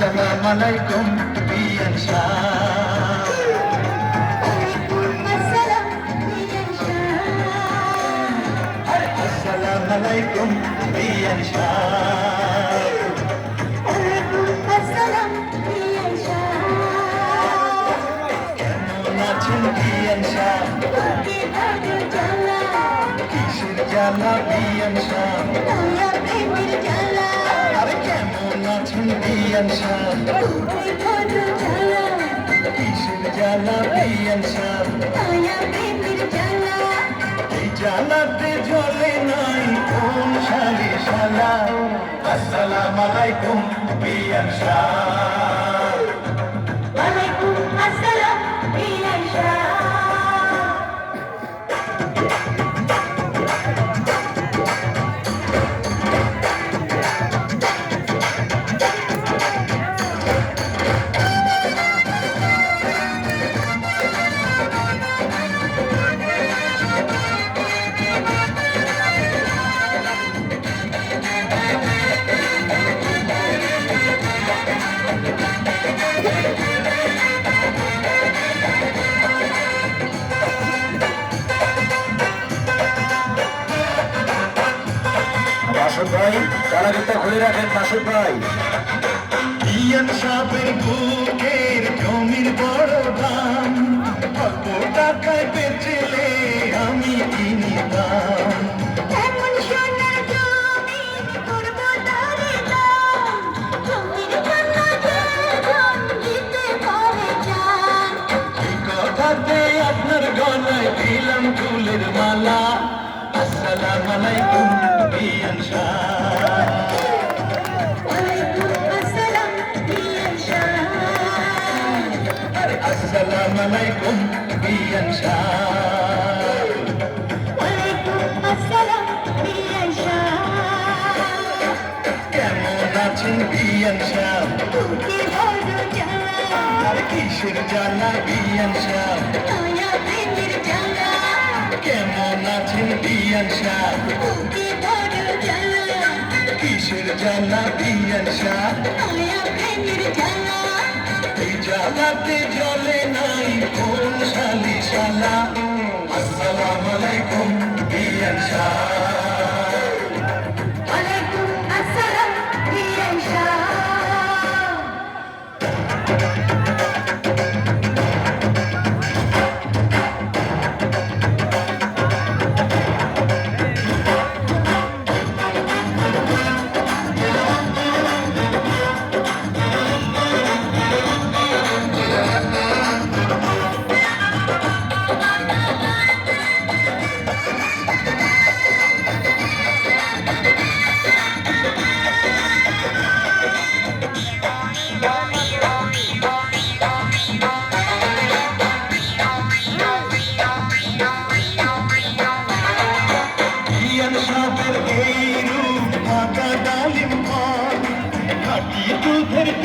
Assalamualaikum Biyan Shah Assalamualaikum Biyan Shah কেমন আছেন বিয়ান শাহ কিসের জ্বালা বিয়ান শাহ কেমন শাহ। কিসের জ্বালা বিয়ান শাহ? জ্বালাতে জ্বলে নাই কোন শালি শালা। আসসালাম আলাইকুম বিয়ান শাহ। চালাকিটা খুলে রাখেন মাসুদ ভাই। আসসালাম আলাইকুম বিয়ান শাহ। কেমন আছেন বিয়ান শাহ? কিসের জানা বিয়ান শাহ? কেমন আছেন বিয়ান শাহ? কিসের জানা বিয়ান শাহ? এই জানাতে জলে নাই কোন শালি শালা আসসালাম আলাইকুম বিয়ান শাহ।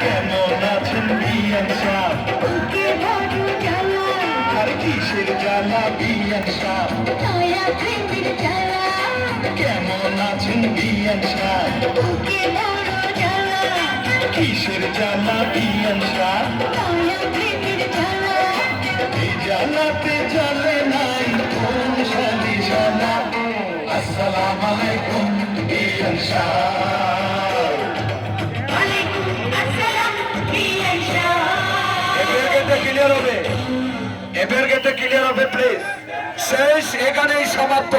কেমন আছেন বিয়ান সাহ আর কিসের জ্বালা বিয়ান সাহ কেমন আছেন বিয়ান সাহ কিসের জ্বালা বিয়ান সাহ জ্বালাতে জ্বালা ক্লিয়ার হবে। এফের গেটে ক্লিয়ার হবে প্লিজ শেষ এখানেই সমাপ্ত।